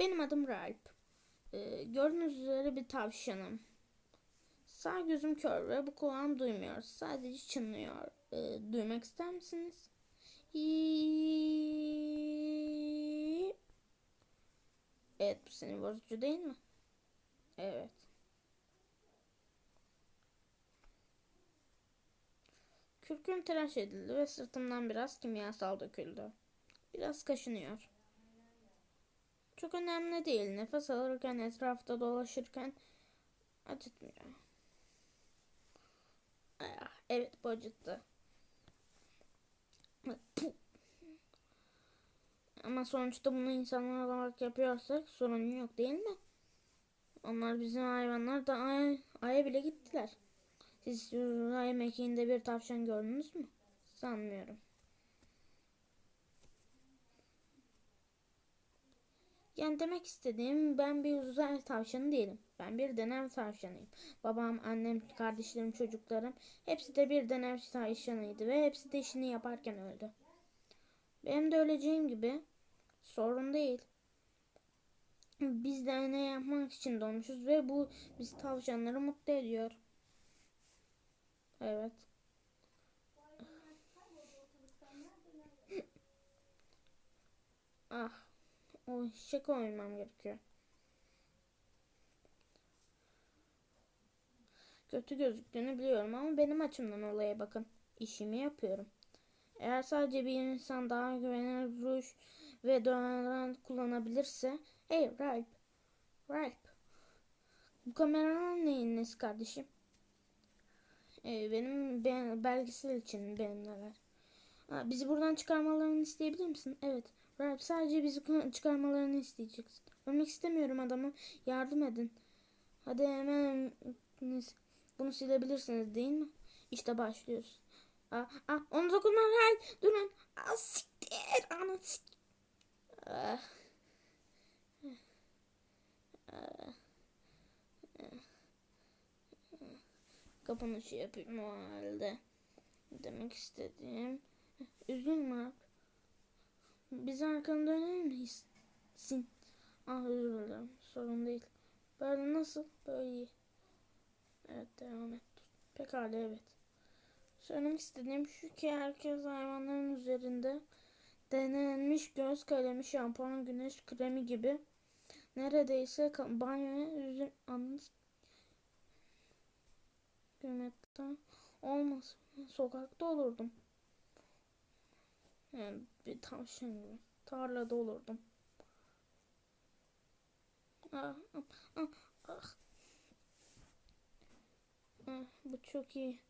Benim adım Ralp. Ee, gördüğünüz üzere bir tavşanım. Sağ gözüm kör ve bu kulağım duymuyor. Sadece çınlıyor. Ee, duymak ister misiniz? İyi. Evet bu senin bozucu değil mi? Evet. Kürküm tıraş edildi ve sırtımdan biraz kimyasal döküldü. Biraz kaşınıyor. Çok önemli değil. Nefes alırken, etrafta dolaşırken acıtmıyor. Evet bu acıttı. Ama sonuçta bunu insanlar olarak yapıyorsak sorun yok değil mi? Onlar bizim hayvanlar da ay, aya bile gittiler. Siz ay mekiğinde bir tavşan gördünüz mü? Sanmıyorum. Yani demek istediğim ben bir uzay tavşanı değilim. Ben bir deney tavşanıyım. Babam, annem, kardeşlerim, çocuklarım hepsi de bir deney tavşanıydı ve hepsi de işini yaparken öldü. Benim de öleceğim gibi sorun değil. Biz deney yapmak için doğmuşuz ve bu biz tavşanları mutlu ediyor. Evet. ah. O şişe koymam gerekiyor. Kötü gözüktüğünü biliyorum ama benim açımdan olaya bakın. İşimi yapıyorum. Eğer sadece bir insan daha güvenilir ruj ve deodorant kullanabilirse... Hey Ralp. Ralp. Bu kameranın neyin nesi kardeşim? Ee, benim be belgesel için benimleler. Bizi buradan çıkarmalarını isteyebilir misin? Evet. Ralp sadece bizi çıkarmalarını isteyeceksin. Ölmek istemiyorum adamı. Yardım edin. Hadi hemen bunu silebilirsiniz değil mi? İşte başlıyoruz. Aa, aa, onu dokunma Ralp. Durun. Aa, siktir. Ana sik. Aa. Aa. Kapanışı yapayım o halde. Demek istediğim. Üzülme Ralp. Biz arkanı döner miyiz? Ah özür dilerim. Sorun değil. Böyle nasıl? Böyle iyi. Evet devam et. Pekala evet. Söylemek istediğim şu ki herkes hayvanların üzerinde denenmiş göz kalemi, şampuan, güneş kremi gibi neredeyse banyoya yüzün anınız gülmekten olmaz. Sokakta olurdum. Yani bir tavşan gibi. Tarlada olurdum. Ah, ah, ah, ah. Ah, bu çok iyi.